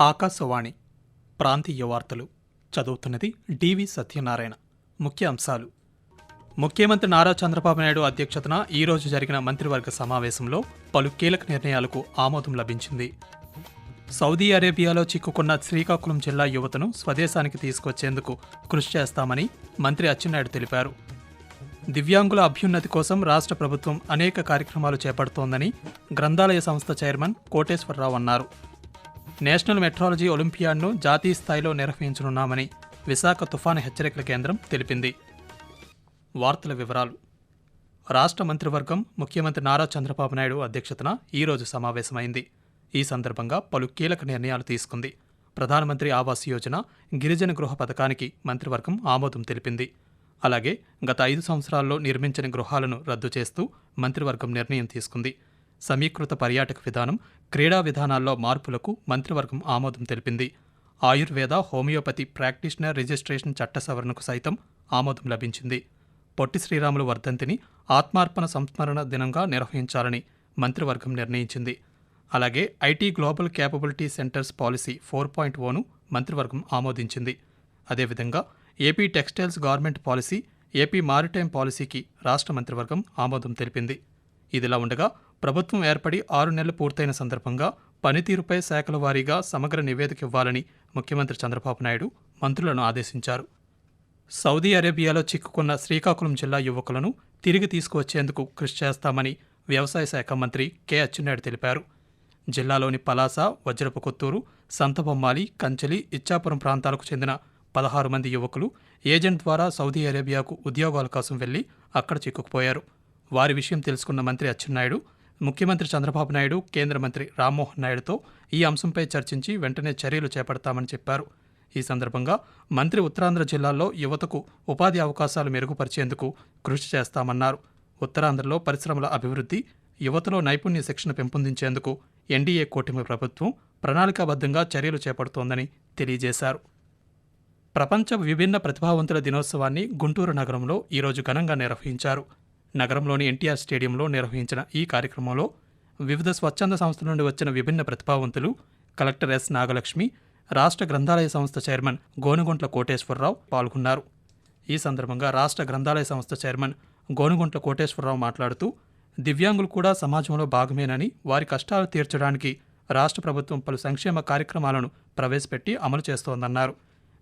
ఆకాశవాణి ప్రాంతీయ వార్తలు చదువుతున్నది డివి సత్యనారాయణ. ముఖ్య అంశాలు ముఖ్యమంత్రి నారా చంద్రబాబు నాయుడు అధ్యక్షతన ఈరోజు జరిగిన మంత్రివర్గ సమావేశంలో పలు కీలక నిర్ణయాలకు ఆమోదం లభించింది. సౌదీ అరేబియాలో చిక్కుకున్న శ్రీకాకుళం జిల్లా యువతను స్వదేశానికి తీసుకొచ్చేందుకు కృషి చేస్తామని మంత్రి అచ్చెన్నాయుడు తెలిపారు. దివ్యాంగుల అభ్యున్నతి కోసం రాష్ట్ర ప్రభుత్వం అనేక కార్యక్రమాలు చేపడుతోందని గ్రంథాలయ సంస్థ చైర్మన్ కోటేశ్వరరావు అన్నారు. నేషనల్ మెట్రాలజీ ఒలింపియాడ్ను జాతీయ స్థాయిలో నిర్వహించనున్నామని విశాఖ తుఫాను హెచ్చరికల కేంద్రం తెలిపింది. వార్తల వివరాలు. రాష్ట్ర మంత్రివర్గం ముఖ్యమంత్రి నారా చంద్రబాబు నాయుడు అధ్యక్షతన ఈ రోజు సమావేశమైంది. ఈ సందర్భంగా పలు కీలక నిర్ణయాలు తీసుకుంది. ప్రధానమంత్రి ఆవాస్ యోజన గిరిజన గృహ పథకానికి మంత్రివర్గం ఆమోదం తెలిపింది. అలాగే గత ఐదు సంవత్సరాల్లో నిర్మించిన గృహాలను రద్దు చేస్తూ మంత్రివర్గం నిర్ణయం తీసుకుంది. సమీకృత పర్యాటక విధానం క్రీడా విధానాల్లో మార్పులకు మంత్రివర్గం ఆమోదం తెలిపింది. ఆయుర్వేద హోమియోపతి ప్రాక్టీషనర్ రిజిస్ట్రేషన్ చట్ట సవరణకు సైతం ఆమోదం లభించింది. పొట్టి శ్రీరాములు వర్ధంతిని ఆత్మార్పణ సంస్మరణ దినంగా నిర్వహించాలని మంత్రివర్గం నిర్ణయించింది. అలాగే IT global capability centres policy four point own మంత్రివర్గం ఆమోదించింది. అదేవిధంగా AP textiles government policy AP maritime పాలసీకి రాష్ట్ర మంత్రివర్గం ఆమోదం తెలిపింది. ఇదిలా ఉండగా ప్రభుత్వం ఏర్పడి ఆరు నెలలు పూర్తయిన సందర్భంగా పనితీరుపై శాఖల వారీగా సమగ్ర నివేదిక ఇవ్వాలని ముఖ్యమంత్రి చంద్రబాబు నాయుడు మంత్రులను ఆదేశించారు. సౌదీ అరేబియాలో చిక్కుకున్న శ్రీకాకుళం జిల్లా యువకులను తిరిగి తీసుకువచ్చేందుకు కృషి చేస్తామని వ్యవసాయ శాఖ మంత్రి కె అచ్చెన్నాయుడు తెలిపారు. జిల్లాలోని పలాస వజ్రపు కొత్తూరు సంతబొమ్మాలి కంచెలి ఇచ్చాపురం ప్రాంతాలకు చెందిన పదహారు మంది యువకులు ఏజెంట్ ద్వారా సౌదీ అరేబియాకు ఉద్యోగాల కోసం వెళ్ళి అక్కడ చిక్కుకుపోయారు. వారి విషయం తెలుసుకున్న మంత్రి అచ్చెన్నాయుడు ముఖ్యమంత్రి చంద్రబాబు నాయుడు కేంద్ర మంత్రి రామ్మోహన్ నాయుడుతో ఈ అంశంపై చర్చించి వెంటనే చర్యలు చేపడతామని చెప్పారు. ఈ సందర్భంగా మంత్రి ఉత్తరాంధ్ర జిల్లాల్లో యువతకు ఉపాధి అవకాశాలు మెరుగుపరిచేందుకు కృషి చేస్తామన్నారు. ఉత్తరాంధ్రలో పరిశ్రమల అభివృద్ధి యువతలో నైపుణ్య శిక్షణ పెంపొందించేందుకు ఎన్డీఏ కూటమి ప్రభుత్వం ప్రణాళికాబద్ధంగా చర్యలు చేపడుతోందని తెలియజేశారు. ప్రపంచ విభిన్న ప్రతిభావంతుల దినోత్సవాన్ని గుంటూరు నగరంలో ఈరోజు ఘనంగా నిర్వహించారు. నగరంలోని ఎన్టీఆర్ స్టేడియంలో నిర్వహించిన ఈ కార్యక్రమంలో వివిధ స్వచ్ఛంద సంస్థల నుండి వచ్చిన విభిన్న ప్రతిభావంతులు కలెక్టర్ ఎస్ నాగలక్ష్మి రాష్ట్ర గ్రంథాలయ సంస్థ చైర్మన్ గోనుగుంట్ల కోటేశ్వరరావు పాల్గొన్నారు. ఈ సందర్భంగా రాష్ట్ర గ్రంథాలయ సంస్థ చైర్మన్ గోనుగుంట్ల కోటేశ్వరరావు మాట్లాడుతూ దివ్యాంగులు కూడా సమాజంలో భాగమేనని వారి కష్టాలు తీర్చడానికి రాష్ట్ర ప్రభుత్వం పలు సంక్షేమ కార్యక్రమాలను ప్రవేశపెట్టి అమలు చేస్తోందన్నారు.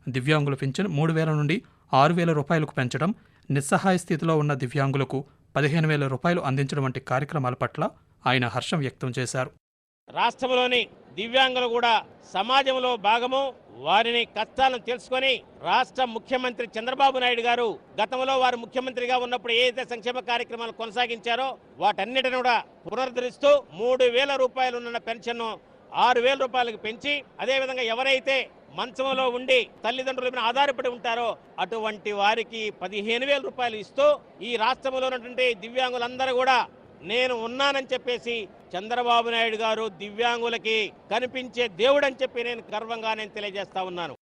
దివ్యాంగుల పింఛన్ మూడు వేల నుండి ఆరు వేల రూపాయలకు పెంచడం నిస్సహాయ స్థితిలో ఉన్న దివ్యాంగులకు పదిహేను వేల రూపాయలు అందించడం వంటి కార్యక్రమాల పట్ల ఆయన హర్షం వ్యక్తం చేశారు. రాష్ట్రంలోని దివ్యాంగులు కూడా సమాజంలో భాగము. వారిని కష్టాలను తెలుసుకొని రాష్ట్ర ముఖ్యమంత్రి చంద్రబాబు నాయుడు గారు గతంలో వారు ముఖ్యమంత్రిగా ఉన్నప్పుడు ఏదైతే సంక్షేమ కార్యక్రమాలు కొనసాగించారో వాటన్నిటిని కూడా పునరుద్ధరిస్తూ మూడు వేల రూపాయలు ఉన్న పెన్షన్ ఆరు వేల రూపాయలకు పెంచి అదేవిధంగా ఎవరైతే మంచంలో ఉండి తల్లిదండ్రుల మీద ఆధారపడి ఉంటారో అటువంటి వారికి పదిహేను వేల రూపాయలు ఇస్తూ ఈ రాష్ట్రంలో ఉన్నటువంటి దివ్యాంగులందరూ కూడా నేను ఉన్నానని చెప్పేసి చంద్రబాబు నాయుడు గారు దివ్యాంగులకి కనిపించే దేవుడని చెప్పి నేను గర్వంగా నేను తెలియజేస్తా ఉన్నాను.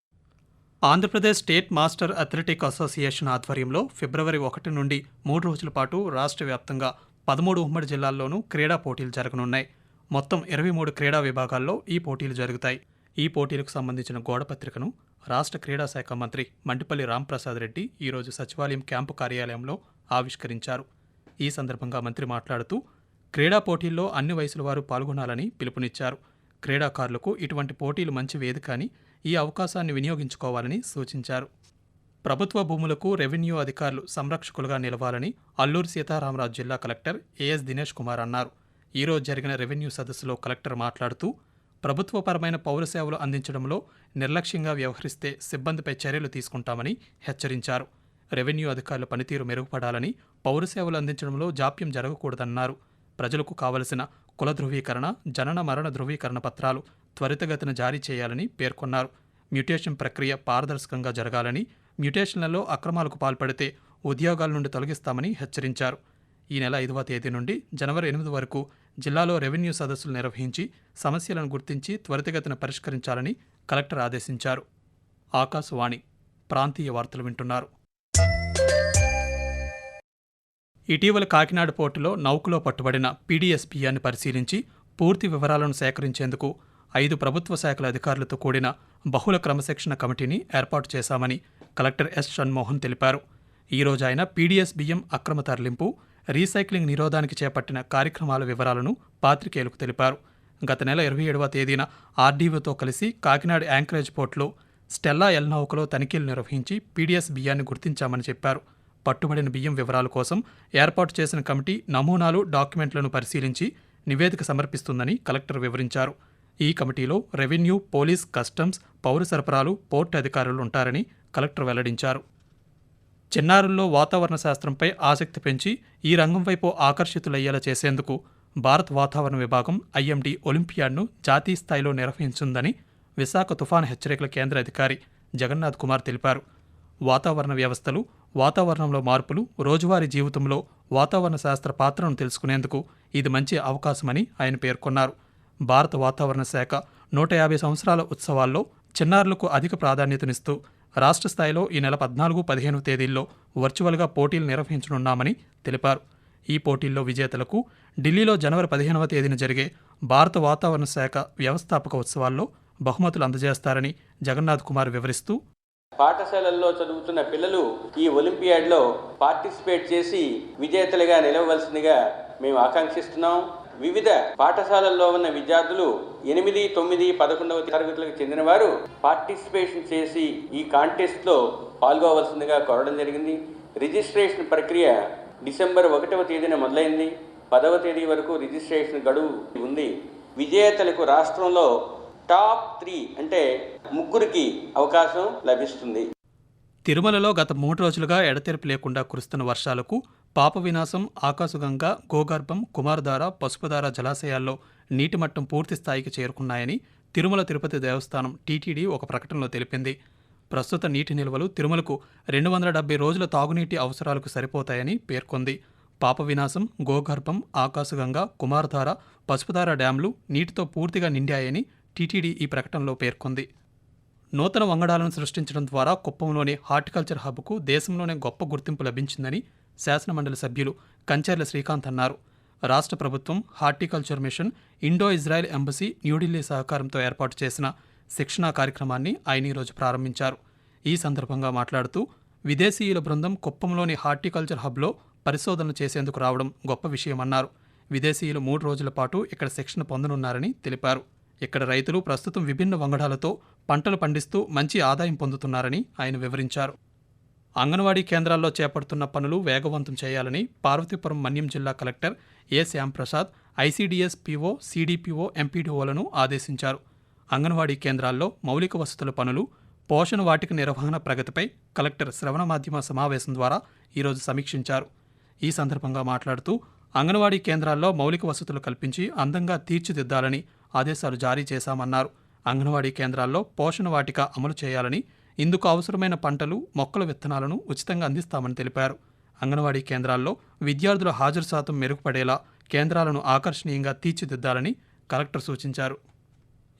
Andhra Pradesh state master athletic association ఆధ్వర్యంలో ఫిబ్రవరి ఒకటి నుండి మూడు రోజుల పాటు రాష్ట్ర వ్యాప్తంగా పదమూడు ఉమ్మడి జిల్లాల్లోనూ క్రీడా పోటీలు జరగనున్నాయి. మొత్తం ఇరవై మూడు క్రీడా విభాగాల్లో ఈ పోటీలు జరుగుతాయి. ఈ పోటీలకు సంబంధించిన గోడపత్రికను రాష్ట్ర క్రీడా శాఖ మంత్రి మండిపల్లి రాంప్రసాద్ రెడ్డి ఈరోజు సచివాలయం క్యాంపు కార్యాలయంలో ఆవిష్కరించారు. ఈ సందర్భంగా మంత్రి మాట్లాడుతూ క్రీడా పోటీల్లో అన్ని వయసుల వారు పాల్గొనాలని పిలుపునిచ్చారు. క్రీడాకారులకు ఇటువంటి పోటీలు మంచి వేదిక అని ఈ అవకాశాన్ని వినియోగించుకోవాలని సూచించారు. ప్రభుత్వ భూములకు రెవెన్యూ అధికారులు సంరక్షకులుగా నిలవాలని అల్లూరు సీతారామరాజు జిల్లా కలెక్టర్ ఏఎస్ దినేష్ కుమార్ అన్నారు. ఈరోజు జరిగిన రెవెన్యూ సదస్సులో కలెక్టర్ మాట్లాడుతూ ప్రభుత్వపరమైన పౌర సేవలు అందించడంలో నిర్లక్ష్యంగా వ్యవహరిస్తే సిబ్బందిపై చర్యలు తీసుకుంటామని హెచ్చరించారు. రెవెన్యూ అధికారుల పనితీరు మెరుగుపడాలని పౌర సేవలు అందించడంలో జాప్యం జరగకూడదన్నారు. ప్రజలకు కావలసిన కుల ధృవీకరణ జనన మరణ ధృవీకరణ పత్రాలు త్వరితగతిన జారీ చేయాలని పేర్కొన్నారు. మ్యుటేషన్ ప్రక్రియ పారదర్శకంగా జరగాలని మ్యుటేషన్లలో అక్రమాలకు పాల్పడితే ఉద్యోగాల నుండి తొలగిస్తామని హెచ్చరించారు. ఈ నెల ఐదవ తేదీ నుండి జనవరి ఎనిమిది వరకు జిల్లాలో రెవెన్యూ సదస్సులు నిర్వహించి సమస్యలను గుర్తించి త్వరితగతిన పరిష్కరించాలని కలెక్టర్ ఆదేశించారు. ఆకాశవాణి ప్రాంతీయ వార్తలు వింటున్నారు. ఇటీవల కాకినాడ పోర్టులో నౌకలో పట్టుబడిన పీడీఎస్ పరిశీలించి పూర్తి వివరాలను సేకరించేందుకు ఐదు ప్రభుత్వ శాఖల అధికారులతో కూడిన బహుళ క్రమశిక్షణ కమిటీని ఏర్పాటు చేశామని కలెక్టర్ ఎస్. షణ్మోహన్ తెలిపారు. ఈ రోజు ఆయన పీడీఎస్ బియ్యం అక్రమ తరలింపు రీసైక్లింగ్ నిరోధానికి చేపట్టిన కార్యక్రమాల వివరాలను పాత్రికేయులకు తెలిపారు. గత నెల ఇరవై ఏడవ తేదీన ఆర్డీఓతో కలిసి కాకినాడ యాంకరేజ్ పోర్టులో స్టెల్లా ఎల్ నౌకలో తనిఖీలు నిర్వహించి పీడీఎస్ బియ్యాన్ని గుర్తించామని చెప్పారు. పట్టుబడిన బియ్యం వివరాల కోసం ఏర్పాటు చేసిన కమిటీ నమూనాలు డాక్యుమెంట్లను పరిశీలించి నివేదిక సమర్పిస్తుందని కలెక్టర్ వివరించారు. ఈ కమిటీలో రెవెన్యూ పోలీస్ కస్టమ్స్ పౌర సరఫరాలు పోర్టు అధికారులు ఉంటారని కలెక్టర్ వెల్లడించారు. చిన్నారుల్లో వాతావరణ శాస్త్రంపై ఆసక్తి పెంచి ఈ రంగం వైపు ఆకర్షితులయ్యేలా చేసేందుకు భారత్ వాతావరణ విభాగం ఐఎండి ఒలింపియాడ్ను జాతీయ స్థాయిలో నిర్వహించిందని విశాఖ తుఫాను హెచ్చరికల కేంద్ర అధికారి జగన్నాథ్ కుమార్ తెలిపారు. వాతావరణ వ్యవస్థలు వాతావరణంలో మార్పులు రోజువారీ జీవితంలో వాతావరణ శాస్త్ర పాత్రను తెలుసుకునేందుకు ఇది మంచి అవకాశమని ఆయన పేర్కొన్నారు. భారత వాతావరణ శాఖ నూట యాభై సంవత్సరాల ఉత్సవాల్లో చిన్నారులకు అధిక ప్రాధాన్యతనిస్తూ రాష్ట్ర స్థాయిలో ఈ నెల పద్నాలుగు పదిహేను తేదీల్లో వర్చువల్గా పోటీలు నిర్వహించనున్నామని తెలిపారు. ఈ పోటీల్లో విజేతలకు ఢిల్లీలో జనవరి పదిహేనవ తేదీన జరిగే భారత వాతావరణ శాఖ వ్యవస్థాపక ఉత్సవాల్లో బహుమతులు అందజేస్తారని జగన్నాథ్ కుమార్ వివరిస్తూ పాఠశాలల్లో చదువుతున్న పిల్లలు ఈ ఒలింపియాడ్లో పార్టిసిపేట్ చేసి విజేతలుగా నిలవవలసిందిగా మేము ఆకాంక్షిస్తున్నాం. వివిధ పాఠశాలల్లో ఉన్న విద్యార్థులు ఎనిమిది తొమ్మిది పదకొండవ తరగతులకు చెందిన వారు పార్టిసిపేషన్ చేసి ఈ కాంటెస్ట్లో పాల్గొవలసిందిగా కోరడం జరిగింది. రిజిస్ట్రేషన్ ప్రక్రియ డిసెంబర్ ఒకటవ తేదీన మొదలైంది. పదవ తేదీ వరకు రిజిస్ట్రేషన్ గడువు ఉంది. విజేతలకు రాష్ట్రంలో టాప్ త్రీ అంటే ముగ్గురికి అవకాశం లభిస్తుంది. తిరుమలలో గత మూడు రోజులుగా ఎడతెరపు లేకుండా కురుస్తున్న వర్షాలకు పాప వినాశం ఆకాశగంగ గోగర్భం కుమారధార పసుపుధార జలాశయాల్లో నీటి మట్టం పూర్తి స్థాయికి చేరుకున్నాయని తిరుమల తిరుపతి దేవస్థానం టీటీడీ ఒక ప్రకటనలో తెలిపింది. ప్రస్తుత నీటి నిల్వలు తిరుమలకు రెండు వందల డెబ్బై రోజుల తాగునీటి అవసరాలకు సరిపోతాయని పేర్కొంది. పాప వినాశం గోగర్భం ఆకాశగంగ కుమారధార పసుపుధార డ్యాంలు నీటితో పూర్తిగా నిండాయని టీటీడీ ఈ ప్రకటనలో పేర్కొంది. నూతన వంగడాలను సృష్టించడం ద్వారా కుప్పంలోని హార్టికల్చర్ హబ్కు దేశంలోనే గొప్ప గుర్తింపు లభించిందని శాసనమండలి సభ్యులు కంచర్ల శ్రీకాంత్ అన్నారు. రాష్ట్ర ప్రభుత్వం horticulture mission Indo Israel embassy New Delhi సహకారంతో ఏర్పాటు చేసిన శిక్షణా కార్యక్రమాన్ని ఆయన ఈరోజు ప్రారంభించారు. ఈ సందర్భంగా మాట్లాడుతూ విదేశీయుల బృందం కుప్పంలోని హార్టికల్చర్ హబ్లో పరిశోధనలు చేసేందుకు రావడం గొప్ప విషయమన్నారు విదేశీయులు మూడు రోజుల పాటు ఇక్కడ శిక్షణ పొందనున్నారని తెలిపారు. ఇక్కడ రైతులు ప్రస్తుతం విభిన్న వంగడాలతో పంటలు పండిస్తూ మంచి ఆదాయం పొందుతున్నారని ఆయన వివరించారు. అంగన్వాడీ కేంద్రాల్లో చేపడుతున్న పనులు వేగవంతం చేయాలని పార్వతీపురం మన్యం జిల్లా collector A Shyamprasad ICDS PO CDPO ఎంపీడీఓలను ఆదేశించారు. అంగన్వాడీ కేంద్రాల్లో మౌలిక వసతుల పనులు పోషణ వాటిక నిర్వహణ ప్రగతిపై కలెక్టర్ శ్రవణ మాధ్యమ సమావేశం ద్వారా ఈరోజు సమీక్షించారు. ఈ సందర్భంగా మాట్లాడుతూ అంగన్వాడీ కేంద్రాల్లో మౌలిక వసతులు కల్పించి అందంగా తీర్చిదిద్దాలని ఆదేశాలు జారీ చేశామన్నారు. అంగన్వాడీ కేంద్రాల్లో పోషణ వాటిక అమలు చేయాలని ఇందుకు అవసరమైన పంటలు మొక్కల విత్తనాలను ఉచితంగా అందిస్తామని తెలిపారు. అంగన్వాడీ కేంద్రాల్లో విద్యార్థుల హాజరు శాతం మెరుగుపడేలా కేంద్రాలను ఆకర్షణీయంగా తీర్చిదిద్దాలని కలెక్టర్ సూచించారు.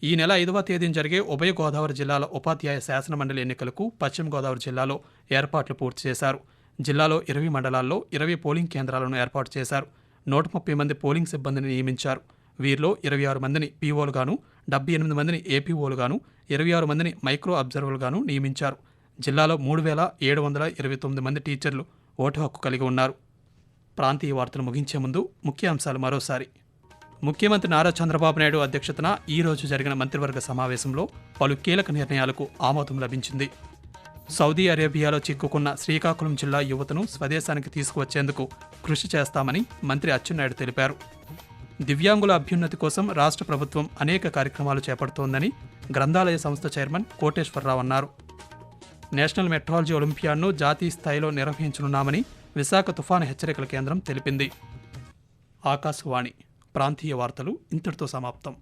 ఈ నెల ఐదవ తేదీన జరిగే ఉభయ గోదావరి జిల్లాల ఉపాధ్యాయ శాసనమండలి ఎన్నికలకు పశ్చిమ గోదావరి జిల్లాలో ఏర్పాట్లు పూర్తి చేశారు. జిల్లాలో ఇరవై మండలాల్లో ఇరవై పోలింగ్ కేంద్రాలను ఏర్పాటు చేశారు. నూట ముప్పై మంది పోలింగ్ సిబ్బందిని నియమించారు. వీరిలో ఇరవై ఆరు మందిని పీఓలుగాను డెబ్బై ఎనిమిది మందిని ఏపీఓలుగాను ఇరవై ఆరు మందిని మైక్రో అబ్జర్వర్లుగాను నియమించారు. జిల్లాలో మూడు వేల ఏడు వందల ఇరవై తొమ్మిది మంది టీచర్లు ఓటు హక్కు కలిగి ఉన్నారు. ప్రాంతీయ వార్తలు ముగించే ముందు ముఖ్య అంశాలు మరోసారి. ముఖ్యమంత్రి నారా చంద్రబాబు నాయుడు అధ్యక్షతన ఈ రోజు జరిగిన మంత్రివర్గ సమావేశంలో పలు కీలక నిర్ణయాలకు ఆమోదం లభించింది. సౌదీ అరేబియాలో చిక్కుకున్న శ్రీకాకుళం జిల్లా యువతను స్వదేశానికి తీసుకువచ్చేందుకు కృషి చేస్తామని మంత్రి అచ్చెన్నాయుడు తెలిపారు. దివ్యాంగుల అభ్యున్నతి కోసం రాష్ట్ర ప్రభుత్వం అనేక కార్యక్రమాలు చేపడుతోందని గ్రంథాలయ సంస్థ చైర్మన్ కోటేశ్వరరావు అన్నారు. నేషనల్ మెట్రాలజీ ఒలింపియాడ్ను జాతీయ స్థాయిలో నిర్వహించనున్నామని విశాఖ తుఫాను హెచ్చరికల కేంద్రం తెలిపింది. ఆకాశవాణి ప్రాంతీయ వార్తలు ఇంతటితో సమాప్తం.